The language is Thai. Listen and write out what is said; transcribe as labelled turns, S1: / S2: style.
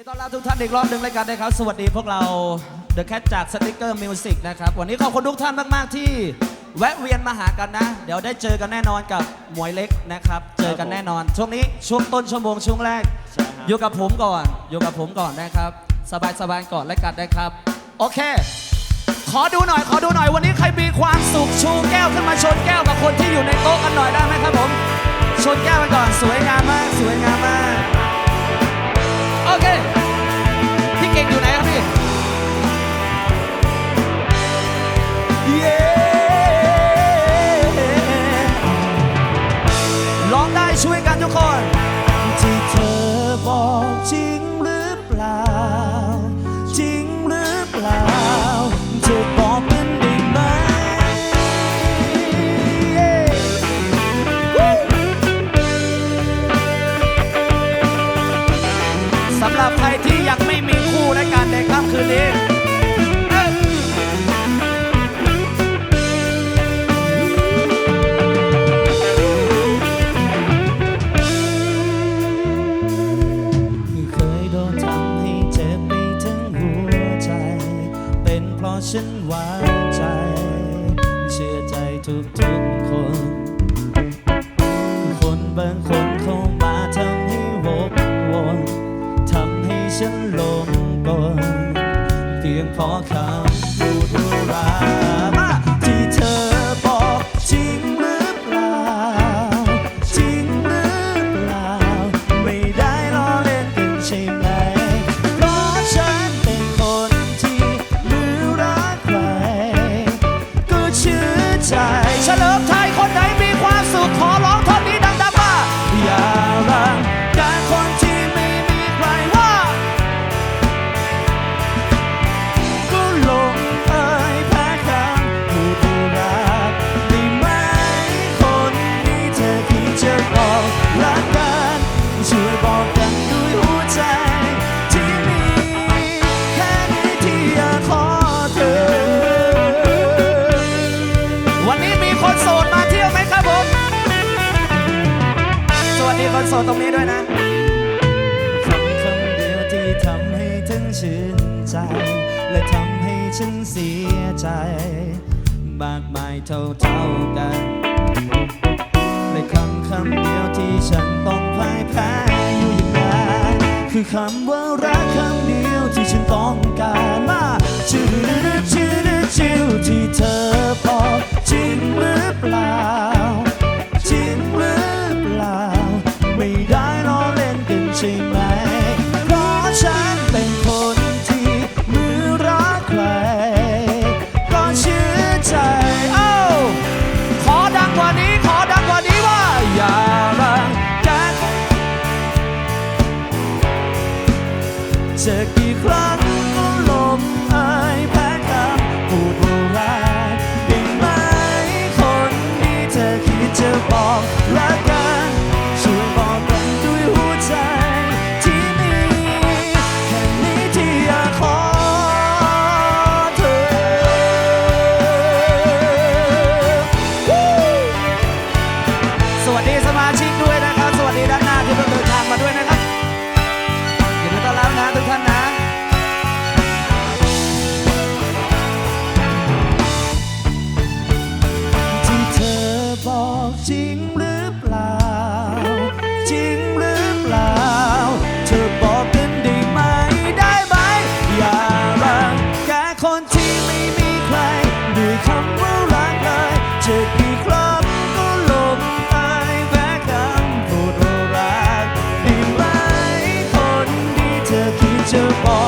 S1: ดีต้อนรับทุกท่านอีกรอบหนึ่งรายการนะครับ สวัสดีพวกเรา The Cat จาก Sticker Music นะครับ วันนี้ขอบคุณทุกท่านมาก ๆ ที่แวะเวียนมาหากันนะ เดี๋ยวได้เจอกันแน่นอนกับหมวยเล็กนะครับ เจอกันแน่นอน ช่วงนี้ช่วงต้นชั่วโมงช่วงแรก
S2: ใช่ครับ
S1: อยู่กับผมก่อน อยู่กับผมก่อนนะครับ สบายๆก่อนรายการนะครับ โอเค ขอดูหน่อย ขอดูหน่อย วันนี้ใครมีความสุขชูแก้วขึ้นมาชนแก้วกับคนที่อยู่ในโต๊ะกันหน่อยได้ไหมครับผม ชนแก้วกันก่อน สวยงามมาก สวยงามมาก หรับใครที่ยังไม่มีคู่ในการในค่ำคืนนี้เอ้ยเคำพูดอุรามาที่เธอบอกจริงหรือเปล่า จริงหรือเปล่า ไม่ได้ล้อเล่นกันใช่ไหมเพราะฉันเป็นคนที่มือรักใครก็เชื่อใจ คนโสดตรงนี้ด้วยนะคำคำเดียวที่ทำให้ทั้งชื่นใจ และทำให้ฉันเสียใจ มากมายเท่าเท่ากัน และคำคำเดียวที่ฉันต้องพ่ายแพ้อยู่อย่างนั้นคือคำว่ารักคำ จะกี่ครั้ง จริงหรือเปล่า จริงหรือเปล่า เธอบอกกันได้ไหมได้ไหม อย่ารังแกคนที่ไม่มีใครด้วยคำว่ารักเลยเจะกี่ครั้งก็ลมหายแพ้คำพูดว่ารักได้ไหมคนที่เธอคิดจะบอก